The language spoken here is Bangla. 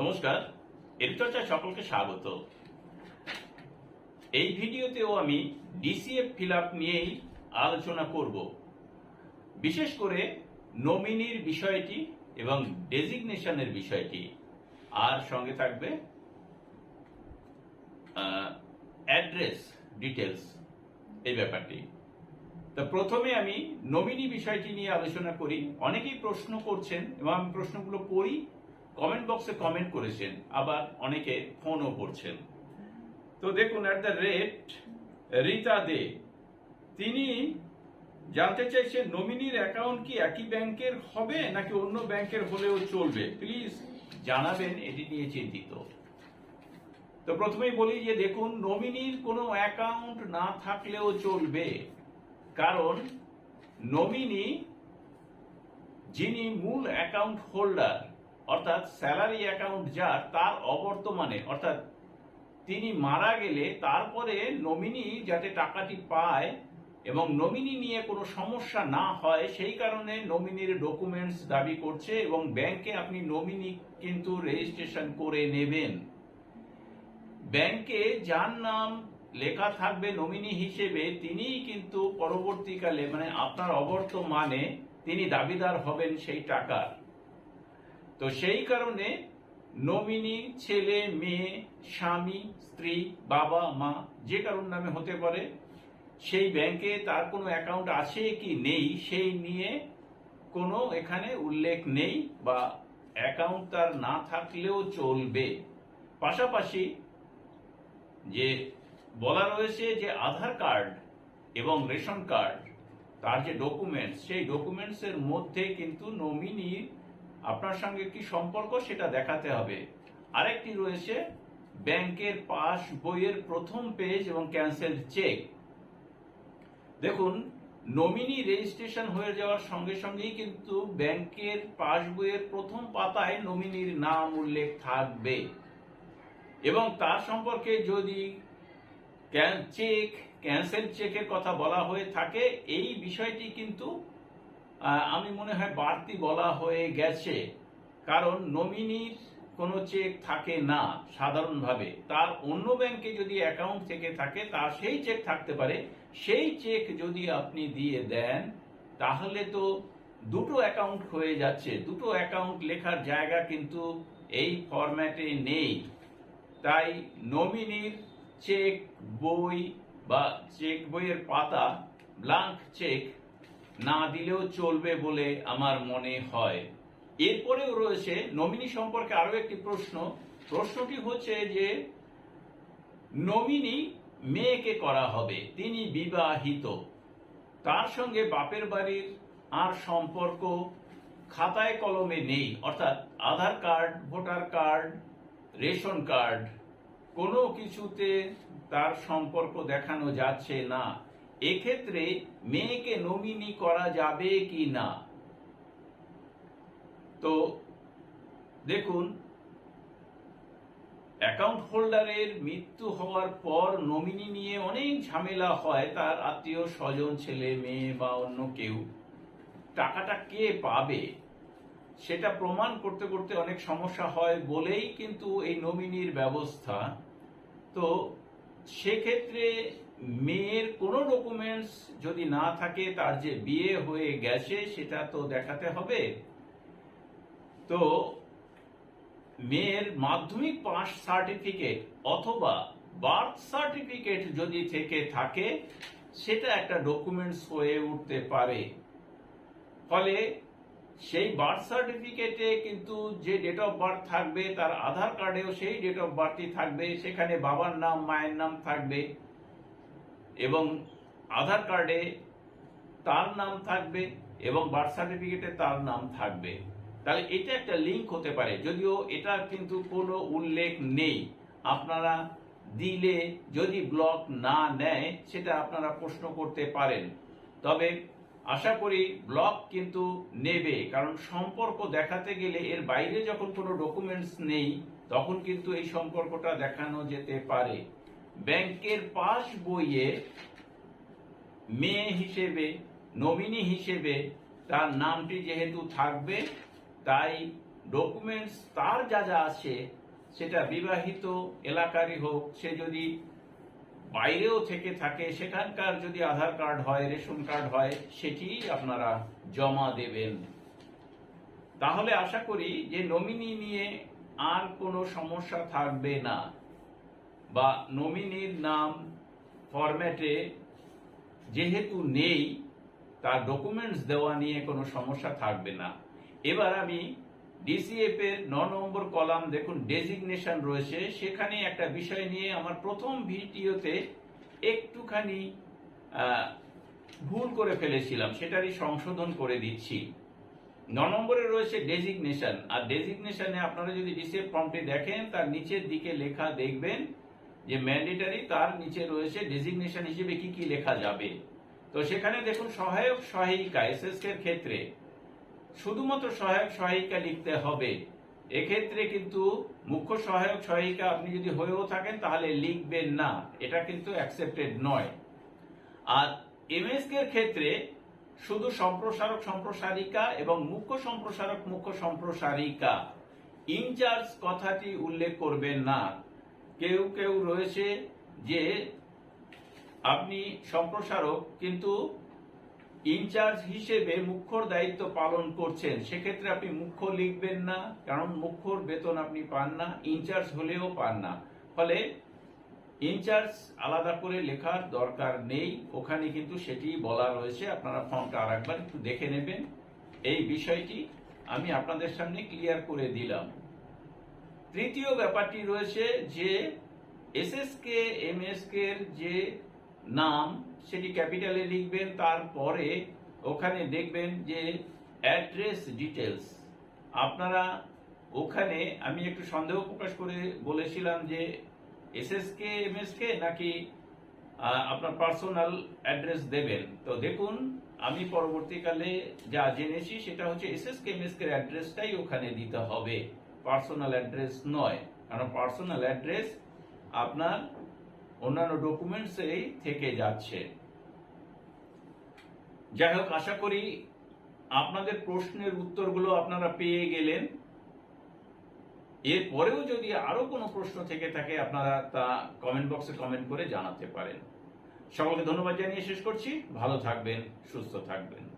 নমস্কার এর চর্চায় সকলকে স্বাগত। এই ভিডিওতেও আমি ডিসিএফ ফিল নিয়েই আলোচনা করব। বিশেষ করে নমিনির বিষয়টি এবং ডেজিগনেশনের বিষয়টি। আর সঙ্গে থাকবে অ্যাড্রেস ডিটেলস এই ব্যাপারটি। তা প্রথমে আমি নমিনি বিষয়টি নিয়ে আলোচনা করি। অনেকেই প্রশ্ন করছেন এবং আমি প্রশ্নগুলো পড়ি কমেন্ট বক্সে কমেন্ট করেছেন, আবার অনেকে ফোনও করছেন। তো দেখুন at the rate Rita Dey, তিনি জানতে চাইছেন নমিনির অ্যাকাউন্ট কি একই ব্যাংকের হবে, নাকি অন্য ব্যাংকের হলেও চলবে? প্লিজ জানাবেন, এটি নিয়ে চিন্তিত। তো প্রথমেই বলি যে, দেখুন নমিনির কোনো অ্যাকাউন্ট না থাকলেও চলবে, কারণ নমিনি যিনি মূল অ্যাকাউন্ট হোল্ডার অর্থাৎ স্যালারি অ্যাকাউন্ট যার, তার অবর্তমানে, অর্থাৎ তিনি মারা গেলে তারপরে নমিনি যাতে টাকাটি পায় এবং নমিনি নিয়ে কোনো সমস্যা না হয়, সেই কারণে নমিনির ডকুমেন্টস দাবি করছে এবং ব্যাংকে আপনি নমিনি কিন্তু রেজিস্ট্রেশন করে নেবেন। ব্যাংকে যার নাম লেখা থাকবে নমিনি হিসেবে, তিনিই কিন্তু পরবর্তীকালে মানে আপনার অবর্তমানে তিনি দাবিদার হবেন সেই টাকার। তো সেই কারণে নমিনি, ছেলে, মেয়ে, স্বামী, স্ত্রী, বাবা, মা যে কারোর নামে হতে পারে, সেই ব্যাংকে তার কোনো অ্যাকাউন্ট আছে কি নেই সেই নিয়ে কোনো এখানে উল্লেখ নেই বা অ্যাকাউন্ট তার না থাকলেও চলবে। পাশাপাশি যে বলা রয়েছে যে আধার কার্ড এবং রেশন কার্ড, তার যে ডকুমেন্টস, সেই ডকুমেন্টসের মধ্যে কিন্তু নমিনি আপনার সঙ্গে কি সম্পর্ক সেটা দেখাতে হবে। আরেকটি রয়েছে ব্যাংকের পাস বইয়ের প্রথম পেজ এবং ক্যান্সেল চেক। দেখুন, নমিনি রেজিস্ট্রেশন হয়ে যাওয়ার সঙ্গে সঙ্গেই কিন্তু ব্যাংকের পাস বইয়ের প্রথম পাতায় নমিনির নাম উল্লেখ থাকবে। এবং তার সম্পর্কে যদি চেক, ক্যান্সেল চেকের কথা বলা হয়ে থাকে, এই বিষয়টি কিন্তু আমি মনে হয় বাড়তি বলা হয়ে গেছে। কারণ নমিনির কোনো চেক থাকে না, সাধারণভাবে। তার অন্য ব্যাংকে যদি অ্যাকাউন্ট থেকে থাকে, তার সেই চেক থাকতে পারে। সেই চেক যদি আপনি দিয়ে দেন, তাহলে তো দুটো অ্যাকাউন্ট হয়ে যাচ্ছে। দুটো অ্যাকাউন্ট লেখার জায়গা কিন্তু এই ফরম্যাটে নেই। তাই নমিনির চেক বই বা চেক বইয়ের পাতা ব্লাঙ্ক চেক না দিলেও চলবে বলে আমার মনে হয়। এরপরেও রয়েছে, নমিনি সম্পর্কে আরও একটি প্রশ্ন। প্রশ্নটি হচ্ছে যে, নমিনি মেয়েকে করা হবে, তিনি বিবাহিত। তার সঙ্গে বাপের বাড়ির আর সম্পর্ক খাতায় কলমে নেই, অর্থাৎ Aadhaar card, voter card, ration card, কোনো কিছুতে তার সম্পর্ক দেখানো যাচ্ছে না। এক্ষেত্রে মেয়েকে নমিনি করা যাবে কি না? তো দেখুন অ্যাকাউন্ট হোল্ডারের মৃত্যু হওয়ার পর নমিনি নিয়ে অনেক ঝামেলা হয় তার আত্মীয় স্বজন, ছেলে, মেয়ে বা অন্য কেউ। টাকাটা কে পাবে? সেটা প্রমাণ করতে করতে অনেক সমস্যা হয় বলেই কিন্তু এই নমিনির ব্যবস্থা। তো সেক্ষেত্রে মেয়ের কোনো ডকুমেন্টস যদি না থাকে, তার যে বিয়ে হয়ে গেছে সেটা তো দেখাতে হবে। তো মেয়ের মাধ্যমিক পাস সার্টিফিকেট অথবা বার্থ সার্টিফিকেট যদি থেকে থাকে, সেটা একটা ডকুমেন্টস হয়ে উঠতে পারে। ফলে সেই বার্থ সার্টিফিকেটে কিন্তু যে ডেট অফ বার্থ থাকবে, তার আধার কার্ডেও সেই ডেট অফ বার্থই থাকবে, সেখানে বাবার নাম, মায়ের নাম থাকবে এবং আধার কার্ডে তার নাম থাকবে এবং বার্থ সার্টিফিকেটে তার নাম থাকবে। তাহলে এটা একটা লিঙ্ক হতে পারে, যদিও এটা কিন্তু কোনো উল্লেখ নেই। আপনারা দিলে যদি ব্লক না নেয়, সেটা আপনারা প্রশ্ন করতে পারেন। তবে আশা করি ব্লক কিন্তু নেবে, কারণ সম্পর্ক দেখাতে গেলে এর বাইরে যখন কোনো ডকুমেন্টস নেই, তখন কিন্তু এই সম্পর্কটা দেখানো যেতে পারে। ব্যাংকের পাস বইয়ে মেয়ে হিসেবে, নমিনি হিসেবে তার নামটি যেহেতু থাকবে, তাই ডকুমেন্টস তার যা যা আছে, সেটা বিবাহিত এলাকারই হোক, সে যদি বাইরেও থেকে থাকে, সেখানকার যদি আধার কার্ড হয়, রেশন কার্ড হয়, সেটি আপনারা জমা দেবেন। তাহলে আশা করি যে নমিনি নিয়ে আর কোনো সমস্যা থাকবে না। বা নমিনির নাম, ফরম্যাটে যেহেতু নেই, তার ডকুমেন্টস দেওয়া নিয়ে কোনো সমস্যা থাকবে না। এবার আমি ডিসিএফ এর ন নম্বর কলাম দেখুন ডেজিগনেশন রয়েছে। সেখানে একটা বিষয় নিয়ে আমার প্রথম ভিডিওতে একটুখানি ভুল করে ফেলেছিলাম, সেটারই সংশোধন করে দিচ্ছি। ন নম্বরে রয়েছে ডেজিগনেশন আর ডেজিগনেশনে আপনারা যদি ডিসিএফ ফর্মটি দেখেন, তার নিচের দিকে লেখা দেখবেন যে ম্যান্ডেটারি তার নিচে রয়েছে ডেজিগনেশন হিসেবে কি কি লেখা যাবে। তো সেখানে দেখুন, সহায়ক সহায়িকা এসএস এর ক্ষেত্রে শুধুমাত্র সহায়ক সহায়িকা লিখতে হবে। এক্ষেত্রে কিন্তু মুখ্য সহায়ক সহায়িকা আপনি যদি হয়েও থাকেন, তাহলে লিখবেন না। এটা কিন্তু অ্যাকসেপ্টেড নয়। আর এমএস এর ক্ষেত্রে শুধু সম্প্রসারক সম্প্রসারিকা এবং মুখ্য সম্প্রসারক মুখ্য সম্প্রসারিকা। ইনচার্জ কথাটি উল্লেখ করবেন না। কেউ কেউ রয়েছে যে আপনি সম্প্রসারক, কিন্তু ইনচার্জ হিসেবে মুখ্যর দায়িত্ব পালন করছেন। সেক্ষেত্রে আপনি মুখ্য লিখবেন না, কারণ মুখ্যর বেতন আপনি পান না, ইনচার্জ হলেও পান না। ফলে ইনচার্জ আলাদা করে লেখার দরকার নেই। ওখানে কিন্তু সেটি বলা রয়েছে। আপনারা ফর্মটা আর একবার একটু দেখে নেবেন। এই বিষয়টি আমি আপনাদের সামনে ক্লিয়ার করে দিলাম। তৃতীয় ব্যাপারটি রয়েছে যে, এসএসকে এমএসকে এর যে নাম, সেটি ক্যাপিটালে লিখবেন, তারপরে ওখানে দেখবেন যে অ্যাড্রেস ডিটেলস আপনারা ওখানে, আমি একটু সন্দেহ প্রকাশ করে বলেছিলাম যে এসএসকে এমএসকে নাকি আপনার পার্সোনাল অ্যাড্রেস দেবেন। তো দেখুন, আমি পরবর্তীকালে যা জেনেছি সেটা হচ্ছে এসএসকে এমএসকে অ্যাড্রেসটাই ওখানে দিতে হবে। পার্সোনাল অ্যাড্রেস নয়, কারণ পার্সোনাল অ্যাড্রেস আপনার অন্যান্য ডকুমেন্টস এই থেকে যাচ্ছে। যাই হোক, আশা করি আপনাদের প্রশ্নের উত্তরগুলো আপনারা পেয়ে গেলেন। এরপরেও যদি আরও কোনো প্রশ্ন থেকে থাকে, আপনারা তা কমেন্ট বক্সে কমেন্ট করে জানাতে পারেন। সকলকে ধন্যবাদ জানিয়ে শেষ করছি। ভালো থাকবেন, সুস্থ থাকবেন।